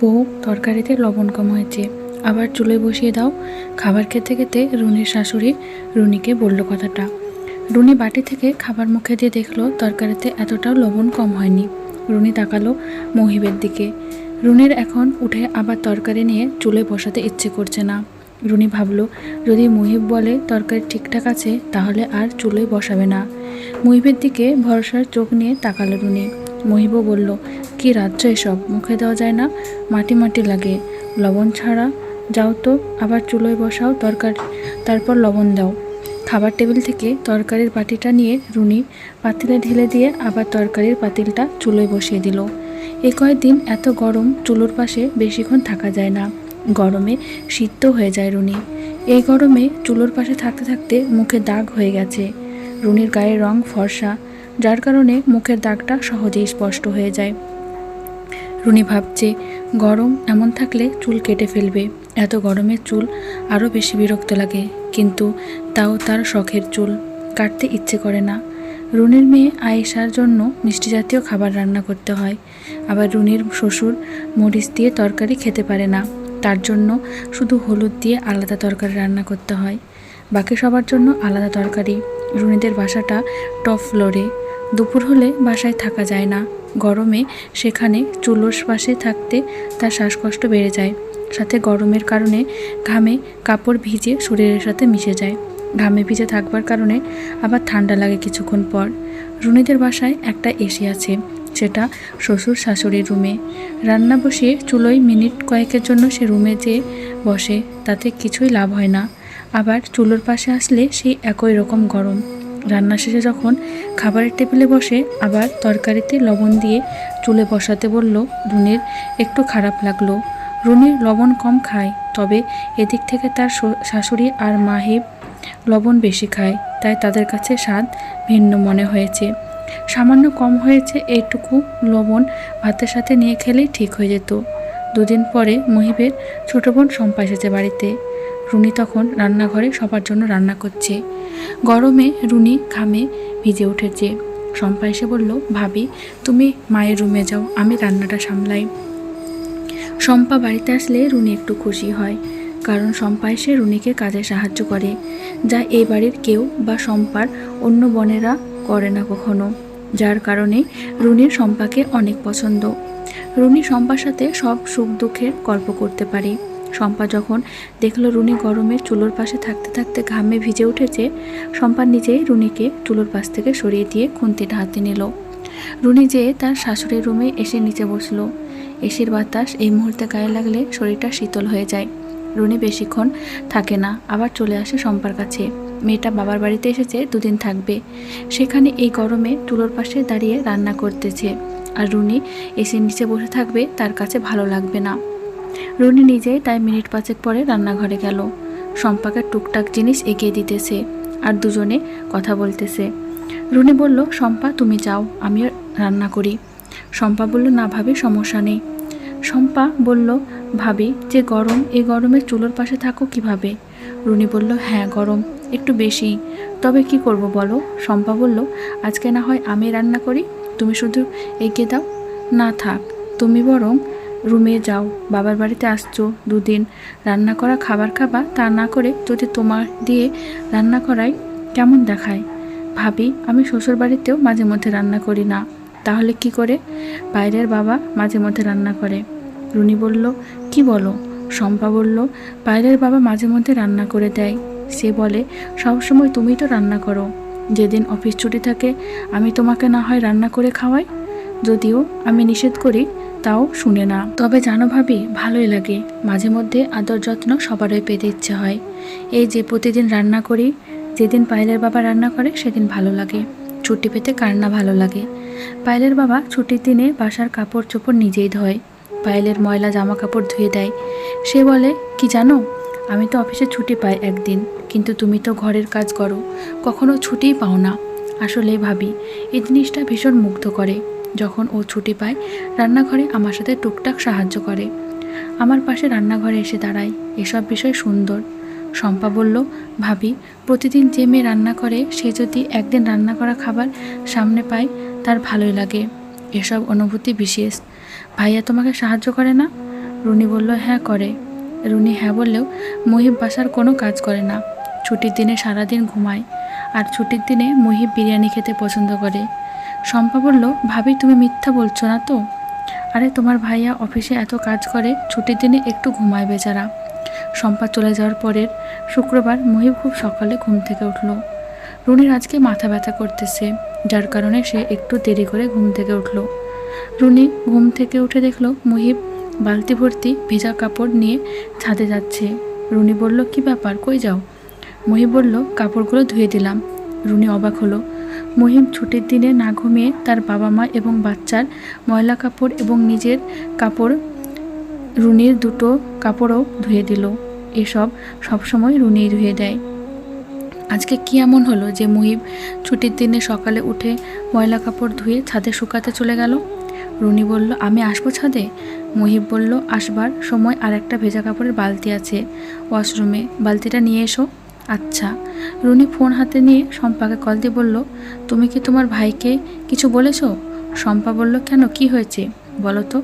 বউ তরকারিতে লবণ কম হয়েছে। আবার চুলোয় বসিয়ে দাও। খাবার খেতে খেতে রুনির শাশুড়ি রুনিকে বলল কথাটা। রুনি বাটি থেকে খাবার মুখে দিয়ে দেখল তরকারিতে এতটাও লবণ কম হয়নি। রুনি তাকালো মহিবের দিকে। রুনির এখন উঠে আবার তরকারি নিয়ে চুলে বসাতে ইচ্ছে করছে না। রুনি ভাবলো, যদি মুহিব বলে তরকারি ঠিকঠাক আছে, তাহলে আর চুলোয় বসাবে না। মুহিবের দিকে ভরসার চোখ নিয়ে তাকালো রুনি। মহিবও বলল, কি রাজ্য এসব? মুখে দেওয়া যায় না। মাটি মাটি লাগে। লবণ ছাড়া যাও তো, আবার চুলোয় বসাও তরকারি। তারপর লবণ দাও। খাবার টেবিল থেকে তরকারির বাটিটা নিয়ে রুনি পাতিলে ঢেলে দিয়ে আবার তরকারির পাতিলটা চুলোয় বসিয়ে দিল। এ কয়েকদিন এত গরম, চুলোর পাশে বেশিক্ষণ থাকা যায় না। গরমে শীত হয়ে যায় রুনি। এই গরমে চুলোর পাশে থাকতে থাকতে মুখে দাগ হয়ে গেছে। রুনির গায়ের রং ফর্সা। যার কারণে মুখের দাগটা সহজেই স্পষ্ট হয়ে যায়। রুনি ভাবছে, গরম এমন থাকলে চুল কেটে ফেলবে। এত গরমে চুল আরও বেশি বিরক্ত লাগে। কিন্তু তাও তার শখের চুল। কাটতে ইচ্ছে করে না। রুনির মেয়ে আয়েশার জন্য মিষ্টি জাতীয় খাবার রান্না করতে হয়। আবার রুনির শ্বশুর মরিচ দিয়ে তরকারি খেতে পারে না। তার জন্য শুধু হলুদ দিয়ে আলাদা তরকারি রান্না করতে হয়। বাকি সবার জন্য আলাদা তরকারি। রুনিদের বাসাটা টপ ফ্লোরে দুপুর হলে বাসায় থাকা যায় না। গরমে সেখানে চুলোর পাশে থাকতে তার শ্বাসকষ্ট বেড়ে যায়। সাথে গরমের কারণে ঘামে কাপড় ভিজে শরীরের সাথে মিশে যায়। ঘামে ভিজে থাকবার কারণে আবার ঠান্ডা লাগে কিছুক্ষণ পর। রুনিদের বাসায় একটা এসি আছে, সেটা শ্বশুর শাশুড়ির রুমে। রান্না বসিয়ে চুলোয় মিনিট কয়েকের জন্য সে রুমে যেয়ে বসে, তাতে কিছুই লাভ হয় না। আবার চুলোর পাশে আসলে সেই একই রকম গরম। রান্না শেষে যখন খাবারের টেবিলে বসে আবার তরকারিতে লবণ দিয়ে চুলে বসাতে বলল, রুনির একটু খারাপ লাগল। রুনির লবণ কম খায়, তবে এদিক থেকে তার শাশুড়ি আর মাহিব লবণ বেশি খায়, তাই তাদের কাছে স্বাদ ভিন্ন মনে হয়েছে। সামান্য কম হয়েছে এইটুকু লবণ ভাতের সাথে নিয়ে খেলেই ঠিক হয়ে যেত। দুদিন পরে মহিবের ছোট বোন শম্পা এসেছে বাড়িতে। রুনি তখন রান্নাঘরে সবার জন্য রান্না করছে। গরমে রুনি ঘামে ভিজে উঠেছে। শম্পা এসে বলল, ভাবি, তুমি মায়ের রুমে যাও, আমি রান্নাটা সামলাই। শম্পা বাড়িতে আসলে রুনি একটু খুশি হয়, কারণ শম্পা এসে রুনিকে কাজে সাহায্য করে, যা এই বাড়ির কেউ বা শম্পার অন্য বোনেরা করে না কখনো, যার কারণে রুনির শম্পাকে অনেক পছন্দ। রুনি শম্পার সাথে সব সুখ দুঃখের গল্প করতে পারে। শম্পা যখন দেখল রুনি গরমে চুলোর পাশে থাকতে থাকতে ঘামে ভিজে উঠেছে, শম্পা নিজেই রুনিকে চুলোর পাশ থেকে সরিয়ে দিয়ে খুন্তিটা হাতে নিল। রুনি যেয়ে তার শাশুড়ির রুমে এসে নিচে বসল। এসির বাতাস এই মুহূর্তে গায়ে লাগলে শরীরটা শীতল হয়ে যায়। রুনি বেশিক্ষণ থাকে না, আবার চলে আসে শম্পার কাছে। মেয়েটা বাবার বাড়িতে এসেছে, দুদিন থাকবে। সেখানে এই গরমে চুলোর পাশে দাঁড়িয়ে রান্না করতেছে। আর রুনি এসির নিচে বসে থাকবে, তার কাছে ভালো লাগবে না। রুনি নিজেই তাই মিনিট পাঁচেক পরে রান্নাঘরে গেল। শম্পাকে টুকটাক জিনিস এগিয়ে দিতেছে আর দুজনে কথা বলতেছে। রুনি বলল, শম্পা, তুমি যাও, আমিও রান্না করি। শম্পা বলল, না ভাবি, সমস্যা নেই। শম্পা বলল, ভাবি, যে গরম, এই গরমে চুলোর পাশে থাকো কীভাবে? রুনি বলল হ্যাঁ গরম, একটু বেশি। তবে কি করব বলো? শম্পা বলল, আজকে না হয় আমি রান্না করি তুমি শুধু এগিয়ে দাও। না থাক, তুমি বরং রুমে যাও। বাবার বাড়িতে আসছো দুদিন। রান্না করা খাবার খাবা, তা না করে যদি তোমার দিয়ে রান্না করাই কেমন দেখায়? ভাবি, আমি শ্বশুর বাড়িতেও মাঝে মধ্যে রান্না করি না। তাহলে কি করে? বাইরের বাবা মাঝে মধ্যে রান্না করে। রুনি বলল, কি বলো? শম্পা বলল, বাইরের বাবা মাঝে মধ্যে রান্না করে দেয়। সে বলে, সবসময় তুমি তো রান্না করো। যেদিন অফিস ছুটি থাকে, আমি তোমাকে না হয় রান্না করে খাওয়াই। যদিও আমি নিষেধ করি, তাও শুনে না। তবে জানো ভাবি, ভালোই লাগে। মাঝে মধ্যে আদর যত্ন সবারই পেতে ইচ্ছে হয়। এই যে প্রতিদিন রান্না করি, যেদিন পায়েলের বাবা রান্না করে, সেদিন ভালো লাগে। ছুটি পেতে কার না ভালো লাগে। পায়েলের বাবা ছুটির দিনে বাসার কাপড় চোপড় নিজেই ধোয়। পায়েলের ময়লা জামা কাপড় ধুয়ে দেয়। সে বলে, কি জানো আমি তো অফিসে ছুটি পাই একদিন, কিন্তু তুমি তো ঘরের কাজ করো। কখনো ছুটিই পাও না। আসলে ভাবি, এই জিনিসটা ভীষণ মুগ্ধ করে। যখন ও ছুটি পায়, রান্নাঘরে আমার সাথে টুকটাক সাহায্য করে। আমার পাশে রান্নাঘরে এসে দাঁড়ায়, এসব বিষয় সুন্দর। শম্পা বলল, ভাবি, প্রতিদিন যে মেয়ে রান্না করে, সে যদি একদিন রান্না করা খাবার সামনে পায়, তার ভালোই লাগে। এসব অনুভূতি বিশেষ। ভাইয়া তোমাকে সাহায্য করে না? রুনি বলল হ্যাঁ করে। রুনি হ্যাঁ বললেও মহিব বাসার কোনো কাজ করে না। ছুটির দিনে সারাদিন ঘুমায় আর ছুটির দিনে মহিব বিরিয়ানি খেতে পছন্দ করে। শম্পা বলল, ভাবি, তুমি মিথ্যা বলছো না তো? আরে, তোমার ভাইয়া অফিসে এত কাজ করে, ছুটির দিনে একটু ঘুমায় বেচারা। শম্পা চলে যাওয়ার পরের শুক্রবার মহিব খুব সকালে ঘুম থেকে উঠল। রুনির আজকে মাথা ব্যথা করতেছে, যার কারণে সে একটু দেরি করে ঘুম থেকে উঠল। রুনি ঘুম থেকে উঠে দেখল মহিব বালতি ভর্তি ভেজা কাপড় নিয়ে ছাদে যাচ্ছে। রুনি বলল, কি ব্যাপার? কই যাও? মহিব বলল, কাপড়গুলো ধুয়ে দিলাম। রুনি অবাক হলো। মহিম ছুটির দিনে না ঘুমিয়ে তার বাবা মা এবং বাচ্চার ময়লা কাপড় এবং নিজের কাপড় রুনির দুটো কাপড়ও ধুয়ে দিল। এসব সবসময় রুনিই ধুয়ে দেয়। আজকে কি এমন হলো যে মুহিব ছুটির দিনে সকালে উঠে ময়লা কাপড় ধুয়ে ছাদে শুকাতে চলে গেল? রুনি বলল, আমি আসব ছাদে? মুহিব বলল, আসবার সময় আর একটা ভেজা কাপড়ের বালতি আছে ওয়াশরুমে, বালতিটা নিয়ে এসো। আচ্ছা। রুনি ফোন হাতে নিয়ে শম্পাকে কল দিয়ে বলল, তুমি কি তোমার ভাইকে কিছু বলেছ? শম্পা বলল, কেন? কি হয়েছে? বলো তো।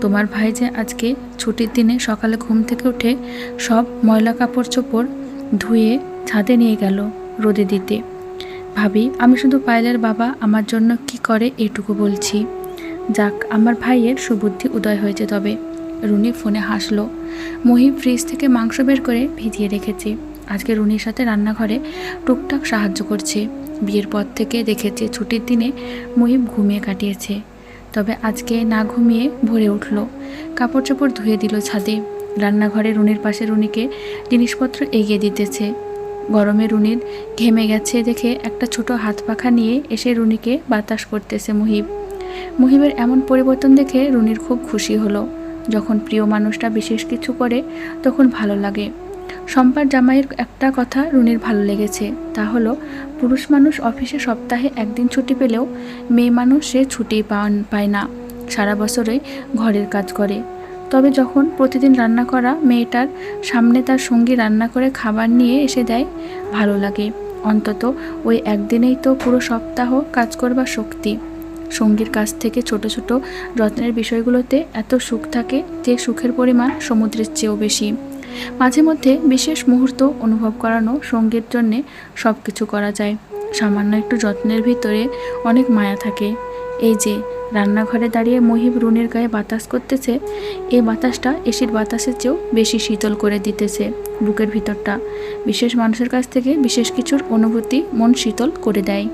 তোমার ভাই যে আজকে ছুটির দিনে সকালে ঘুম থেকে উঠে সব ময়লা কাপড় চোপড় ধুয়ে ছাদে নিয়ে গেল রোদে দিতে। ভাবি, আমি শুধু পায়েলের বাবা, আমার জন্য কি করে এটুকু বলছি? যাক, আমার ভাইয়ের সুবুদ্ধি উদয় হয়েছে তবে। রুনি ফোনে হাসলো। মহিম ফ্রিজ থেকে মাংস বের করে ভিজিয়ে রেখেছে। আজকে রুনির সাথে রান্নাঘরে টুকটাক সাহায্য করছে। বিয়ের পর থেকে দেখেছে ছুটির দিনে মহিম ঘুমিয়ে কাটিয়েছে। তবে আজকে না ঘুমিয়ে ভরে উঠল। কাপড় চোপড় ধুয়ে দিল ছাদে। রান্নাঘরে রুনির পাশে রুনিকে জিনিসপত্র এগিয়ে দিতেছে। গরমে রুনির ঘেমে গেছে দেখে একটা ছোট হাত পাখা নিয়ে এসে রুনিকে বাতাস করতেছে মুহিব মুহিবের এমন পরিবর্তন দেখে রুনির খুব খুশি হলো। যখন প্রিয় মানুষটা বিশেষ কিছু করে, তখন ভালো লাগে। শম্পার জামাইয়ের একটা কথা রুনির ভালো লেগেছে, তা হলো, পুরুষ মানুষ অফিসে সপ্তাহে একদিন ছুটি পেলেও মেয়ে মানুষ সে ছুটি পায় না। সারা বছরই ঘরের কাজ করে। তবে যখন প্রতিদিন রান্না করা মেয়েটার সামনে তার সঙ্গী রান্না করে খাবার নিয়ে এসে দেয়, ভালো লাগে। অন্তত ওই একদিনেই তো পুরো সপ্তাহ কাজ করবার শক্তি। সঙ্গীর কাছ থেকে ছোট ছোট যত্নের বিষয়গুলোতে এত সুখ থাকে যে সুখের পরিমাণ সমুদ্রের চেয়েও বেশি। মাঝে মধ্যে বিশেষ মুহূর্ত অনুভব করানো সঙ্গীর জন্যে সব কিছু করা যায়। সামান্য একটু যত্নের ভিতরে অনেক মায়া থাকে। এই যে রান্নাঘরে দাঁড়িয়ে মহিব রুনের গায়ে বাতাস করতেছে, এই বাতাসটা এসির বাতাসের চেয়েও বেশি শীতল করে দিতেছে বুকের ভিতরটা। বিশেষ মানুষের কাছ থেকে বিশেষ কিছুর অনুভূতি মন শীতল করে দেয়।